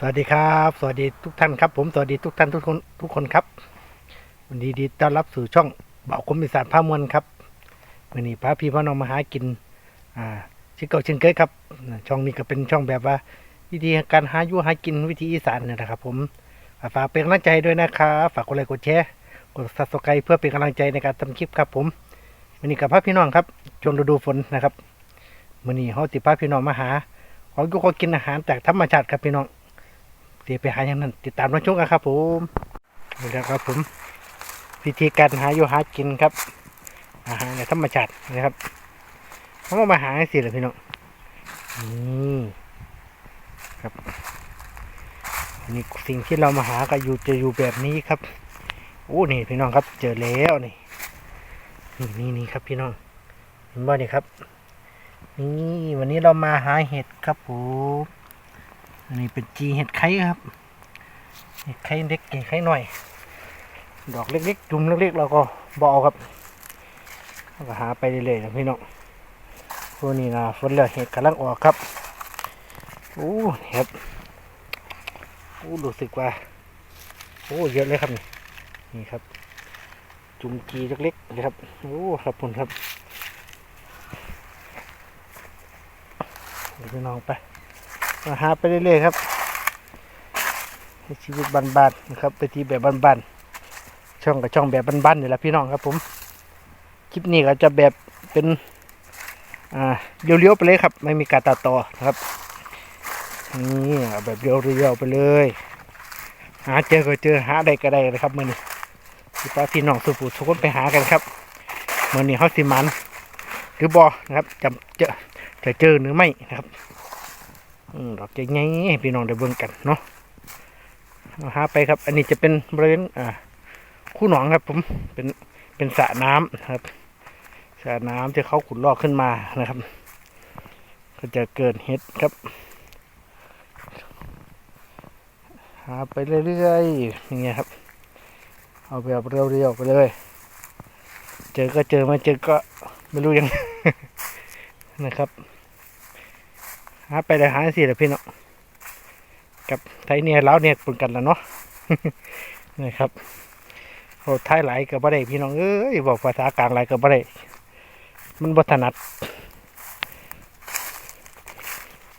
สวัสดีครับ สวัสดีทุกท่านครับ ผมสวัสดีทุกท่านทุกคนทุกคนครับวันนี้ดีต้อนรับสู่ช่องเบาคมอีสานพามวลครับวันนี้พระพี่พ่อน้องมาหากิน อ่าชิคเก่าชิงเกยครับ ช่องนี้ก็เป็นช่องแบบว่า วิธีการหาอยู่หากินวิธีอีสานเนี่ยนะครับ ผมฝากเป็นกำลังใจด้วยนะครับฝากกดไลค์กดแชร์กดซับสไครต์เพื่อเป็นกำลังใจในการทำคลิปครับ ผมวันนี้กับพระพี่น้องครับช่วงฤดูฝนนะครับวันนี้เขาติพระพี่น้องมาหาขอยู่ขอกินอาหารจากธรรมชาติครับพี่น้อง เดี๋ยวไปหาอย่างนั้น ติดตามรับชมกันครับ ผมนี่แหละครับผม วิธีการหาอยู่หากินครับ อาหารในธรรมชาตินะครับเขามาหาสิเลยพี่น้องนี่ครับนี่สิ่งที่เรามาหาก็อยู่จะอยู่แบบนี้ครับโอ้นี่พี่น้องครับ เจอแล้วนี่นี่นี่นี่ครับพี่น้องเห็นบ่นี่ครับ นี่วันนี้เรามาหาเห็ดครับผม อันนี้เป็นจีเห็ดไข่ครับเห็ดไข่เล็กเห็ดไข่หน่อย ดอกเล็กๆจุ่มเล็กๆเราก็บอกครับก็หาไปเรื่อยๆนะพี่น้องพวกนี้นะฝนเหลือเห็ดกำลังออกครับโอ้เห็ดโอ้รู้สึกว่าโอ้เยอะเลยครับนี่นี่ครับ จุ่มจีเล็กๆเลยครับโอ้ครับผมครับเดี๋ยวพี่น้องไป มาหาไปเรื่อยๆครับให้ชีวิตบ้านๆนะครับไปที่แบบบ้านๆช่องกับช่องแบบบ้านๆนี่แหละพี่น้องครับ ผม คลิปนี้ก็จะแบบเป็นอ่าเรียวๆไปเลยครับ ไม่มีการตัดต่อนะครับนี่แบบเรียวๆไปเลย หาเจอก็เจอหาได้ก็ได้นะครับมื่อนี้พี่ป้าพี่น้องสุภูทุกคนไปหากันครับมื่อนี้เขาสิมันหรือบอนะครับจำเจอจะเจอหรือไม่นะครับ ดอกใหญ่ๆให้พี่น้องได้เบิ่งกันเนาะเอาหาไปครับ อันนี้จะเป็นบริเวณอ่าคู่หนองครับ ผมเป็นเป็นสระน้ำนะครับสระน้ำที่เขาขุดลอกขึ้นมานะครับ ก็จะเกิดเห็ดครับ หาไปเรื่อยๆอย่างเงี้ยครับ เอาแบบเรียวๆไปเลย เจอก็เจอไม่เจอก็ไม่รู้ยังนะครับ หาไปเลยหาสิแหละพี่เนาะกับไทยเนี่ยแล้วเนี่ยปนกันแล้วเนาะนะครับโอ้ไทยไหลายกับบ่ได้พี่น้องเอ้ยบอกภาษากลางไหลายกับบ่ได้มันบ่ถนัด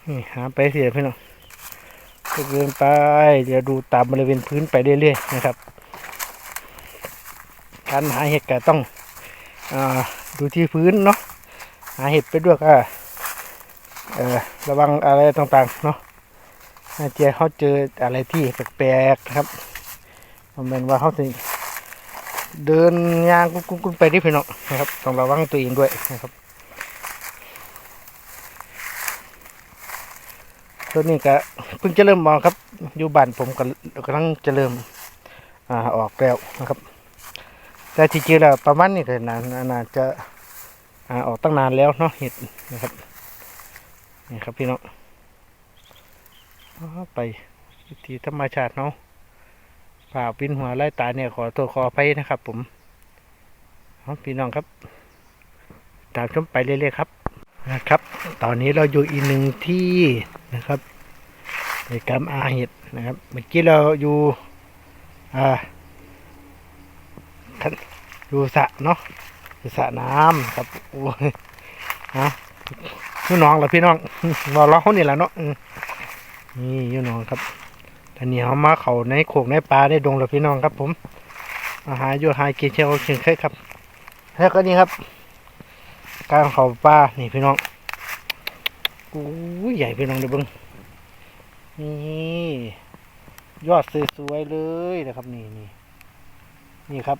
นี่หาไปสิพี่น้องเดินไปเดี๋ยวดูตามบริเวณพื้นไปเรื่อยๆนะครับ การหาเห็ดก็ต้องอดูที่พื้นเนาะหาเห็ดไปด้วยก็ เออระวังอะไรต่างๆเนาะอาเจียเขาเจออะไรที่แปลกๆครับมันเป็นว่าเขาสิเดินยางกุ้งๆไปที่พี่น้องนะครับต้องระวังตัวเองด้วยนะครับตัวนี้ก็เพิ่งจะเริ่มมองครับ อยู่บ้านผมก็กำลังจะเริ่มอ่าออกแล้วนะครับ แต่ที่จริงแล้วประมาณนี้เลยนานน่าจะอ่าออกตั้งนานแล้วเนาะเห็ดนะครับ นี่ครับพี่น้องเอไปวิธีธรรมชาติเนาะฝ่าวินหัวไล่ตาเนี่ยขอตัวขอไปนะครับ ผมเอาพี่น้องครับ ตามชมไปเรื่อยๆครับนะครับ ตอนนี้เราอยู่อีกหนึ่งที่นะครับในกรรมอาเห็ดนะครับ เมื่อกี้เราอยู่อ่าอยู่สระเนาะดูสระน้ำครับโอ้ยฮะ ยู่น้องเหรอพี่น้องรอร้องนี่แหละเนาะนี่ยู่น้องครับตอนนี้เขามาเขาในโขกในปลาในดงแล้วพี่น้องครับ ผมอาหารอยู่หายกินเชียวเชียงเคยครับ แล้วก็นี่ครับ การเขาปลานี่พี่น้องอู้ใหญ่พี่น้องเดี๋ยวเบิ้งนี่ยอดสวยๆเลยนะครับ นี่นี่นี่ครับ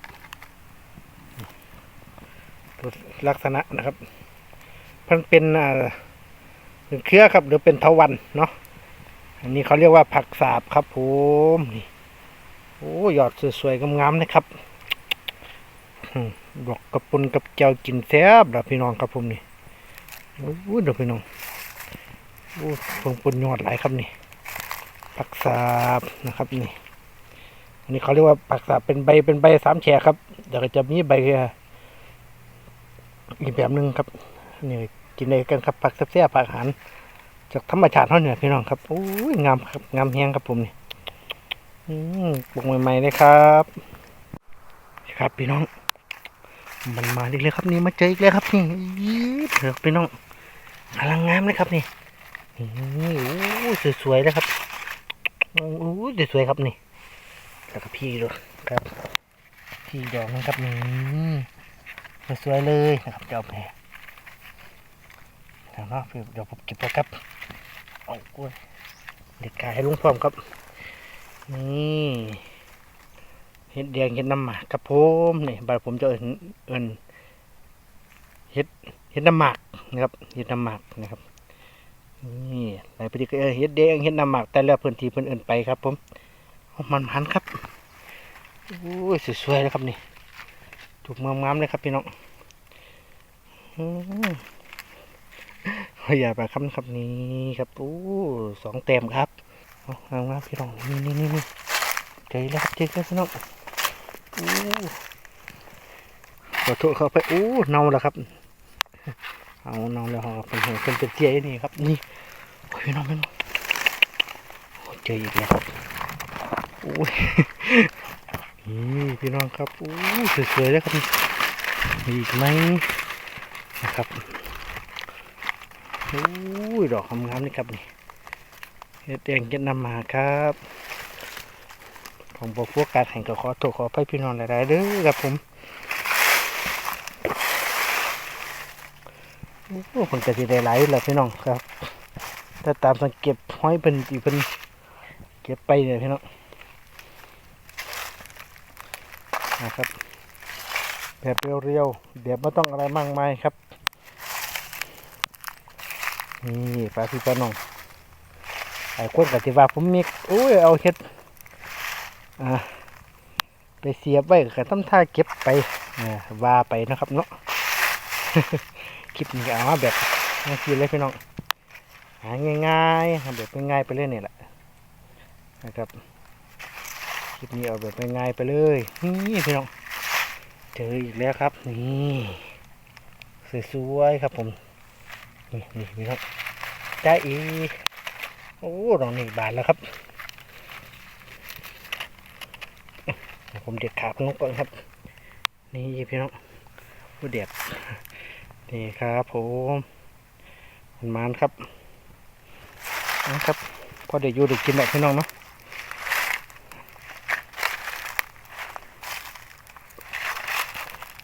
ลักษณะนะครับ มันเป็นอ่าเป็นเครือครับ หรือเป็นเทวันเนาะอันนี้เขาเรียกว่าผักสาบครับผมนี่โอ้ยอดสวยๆงามๆนะครับอืมดอกกระปุนกับเจ้ากินแซ่บแบบพี่น้องครับผมนี่โอ้ยเดี๋ยวพี่น้องโอ้เพิ่งปุนยอดหลายครับนี่ผักสาบนะครับนี่อันนี้เขาเรียกว่าผักสาบเป็นใบเป็นใบสามแฉกครับเดี๋ยวจะมีใบอีกแบบหนึ่งครับ นี่กินได้กันครับผักแซ่บๆผักอาหาร จากธรรมชาติเท่าเนี่ยพี่น้องครับโอ้ยงามครับงามแฮงครับผมนี่อืมปลูกใหม่ๆเลยครับครับพี่น้อง มันมาอีกแล้วครับนี่มาเจออีกแล้วครับนี่ยีดเถอะพี่น้องกำลังงามเลยครับนี่นี่โอ้ยสวยๆเลยครับโอ้ยสวยๆครับนี่แล้วก็พี่ด้วยครับ พี่ดอกนะครับนี่สวยๆเลยนะครับเจ้าแพร ดี๋ยวเนาะเดี๋ยวผมเก็บไว้ครับเอากล้วยเด็ดกายให้ลุงพร้อมครับ นี่เห็ดแดงเห็ดน้ำหมากครับผมนี่บาดผมจะเอินเอินเห็ดเห็ดน้ำหมากนะครับเห็ดน้ำหมากนะครับนี่หลายพื้นที่ก็เห็ดแดงเห็ดน้ำหมากแต่ละพื้นที่เพิ่นเอินไปครับ ผมมันหันครับโอ้ยสวยๆเลยครับนี่ถูกงามๆเลยครับพี่น้อง อืมอย่าไปครับครับนี่ครับโอ้สองเต็มครับเอางามๆพี่น้องนี่นี่นี่เจอแล้วครับเจอแล้วพี่น้องโอ้ขอโทษเขาไปโอ้เน่าแล้วครับ เอาเน่าแล้วครับเป็นหัวเป็นเป็นเจี๊ยนี่ครับนี่พี่น้องพี่น้องเจออีกแล้วโอ้ยนี่พี่น้องครับโอ้สวยๆแล้วครับมีอีกไหมนะครับ โอ้ยดอกคำงามนี่ครับนี่เฮ็ดแดงเก็ดนำมาครับของบอฟัวการแห่งก็ขอโทษขอไปพี่น้องหลายๆเด้อครับผมโอ้คนก็สิได้หลายแหละพี่น้องครับแต่ตามสังเกตห้อยเป็นอีเป็นเก็บไปเลยพี่น้องนะครับแบบเรียวๆเดี๋ยวไม่ต้องอะไรมากมายครับ นี่ปลาพี่ปลาน้องไอ้คนกับที่ว่าผมมีโอ้ยเอาเห็ดอ่าไปเสียบไว้กับทำท่าเก็บไปอ่ว่าไปนะครับเนาะคลิปนี้เอามาแบบง่ายเลยพี่น้องหาง่ายๆหาแบบง่ายๆไปเรื่อยนี่แหละนะครับคลิปนี้เอาแบบง่ายๆไปเลยนี่พี่น้องเจออีกแล้วครับนี่สวยๆครับผมนี่นี่พี่น้อง ได้อีกโอ้ดอกนี่บานแล้วครับ ผมเด็ดขาดนกก่อนครับ นี่พี่น้องผู้เด็ดนี่ครับผมมันมันครับนะครับพอเดี๋ยวอยู่เดี๋ยวกินแบบพี่น้องเนาะ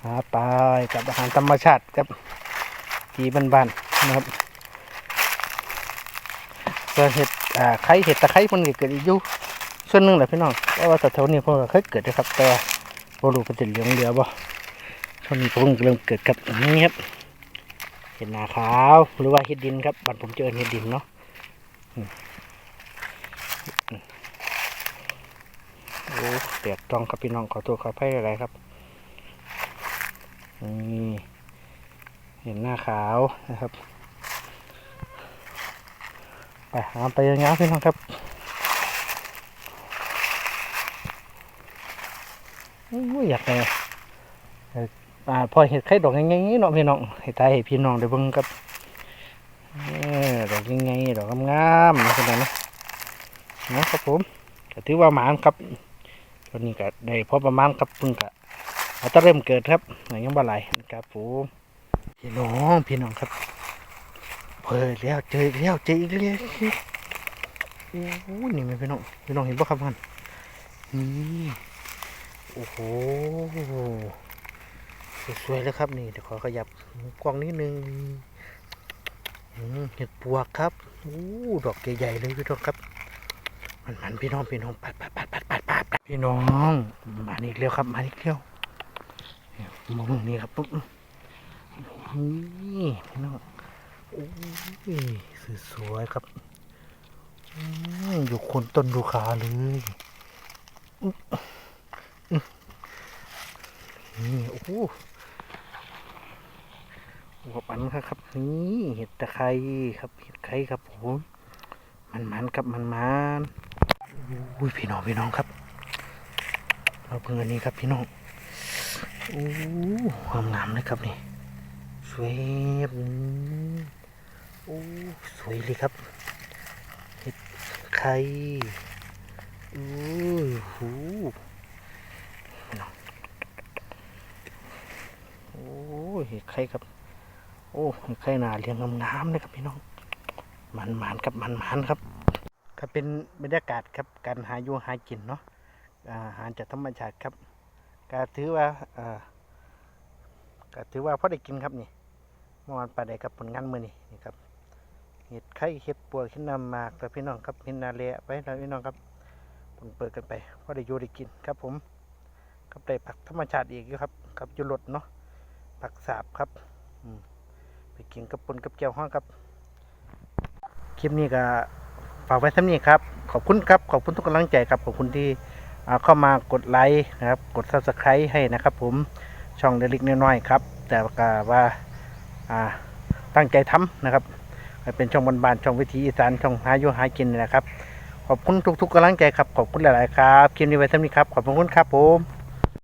หาปกับอาหารธรรมชาติกับกีบ้านๆนะครับ ส่วนเห็ดอ่าไข่เห็ดตะไคร้มันก็เกิดอยู่ส่วนหนึ่งแหละพี่น้องเพราะว่าแถวนี้พวกเคยเกิดนะครับ แต่ว่าบ่รู้เป็นเหลืองเหลือบ่ช่วงนี้ผมเริ่มเกิดกับนี้ครับเห็ดนาขาวหรือว่าเห็ดดินครับบ้านผมเจอเห็ดดินเนาะอืมอืมโอ้แดดต้องครับพี่น้องขอตัวขออภัยอะไรครับนี่เห็นหน้าขาวนะครับ ไปหาไปยังไงพี่น้องครับอู้ยอยากเลยอ่าพอเห็ดไข่ดอกง่ายๆเนาะพี่น้องให้ตายให้พี่น้องได้เบิ่งครับดอกง่ายๆดอกงามๆนะพี่น้องนะนะครับผมก็ถือว่าหมานครับตอนนี้ก็ได้พอประมาณครับเพิ่งก็เราต้องเริ่มเกิดครับยังบ่ไหลนะครับผมพี่น้องพี่น้องครับ เปิดแล้วเจออีกแล้วเจออีกแล้วโอ้โหนี่ไหมพี่น้องพี่น้องเห็นปะครับมันนี่โอ้โหสวยๆแล้วครับนี่เดี๋ยวขอขยับกล้องนิดนึงเห็ดปวกครับโอ้ดอกใหญ่ๆเลยพี่น้องครับ มันมันพี่น้องพี่น้องปัดปัดปัดปัดปัดปัดพี่น้องมาอีกแล้วครับมาอีกแล้วมองนี่ครับปุ๊บนี่พี่น้อง โอ้ยสวยครับอยู่คนต้นดูขาเลยนี่โอ้โหหัวปันครับครับนี่เห็ดตะไคร้ครับเห็ดไคร้ครับผมมันมันๆครับมันมันๆอุ้ยพี่น้องพี่น้องครับ เราเพิ่งอันนี้ครับพี่น้องโอ้ความงามเลยครับนี่สวยอืม โอ้สวยเลยครับเห็ดไข่โอ้โหโอ้เห็ดไข่ครับ โอ้เห็ดไข่หนาเรียงงามๆเลยครับพี่น้องมันหมานครับมันหมานครับก็เป็นบรรยากาศครับการหาอยู่หากินเนาะอาหารจากธรรมชาติครับก็ถือว่าอ่าก็ถือว่าพอได้กินครับนี่เมื่อวานปลาได้กับผลงานมือนี่นี่ครับ ห็ดไข่เห็ดปัวขึ้นนำมากกับพี่น้องครับเห็นนาเละไปแล้วพี่น้องครับผลเปิดกันไปพอได้อยู่ได้กินครับผมกับได้ผักธรรมชาติอีกครับกับอยุรดเนาะผักสาบครับอืมไปกินกับปนกับแก้วห้องครับคลิปนี้ก็ฝากไว้เท่านี้ครับ ขอบคุณครับ ขอบคุณทุกกำลังใจครับ ขอบคุณที่อ่าเข้ามากดไลค์นะครับ กด subscribe ให้นะครับ ผมช่องเล็กๆน้อยๆครับ แต่ก็ว่าอ่าตั้งใจทำนะครับ ให้เป็นช่องบานๆช่องวิถีอีสานช่องหาอยู่หากินนี่นะครับ ขอบคุณทุกๆกำลังใจครับ ขอบคุณหลายๆครับคลิปนี้ไว้เท่านี้ครับ ขอบคุณครับผม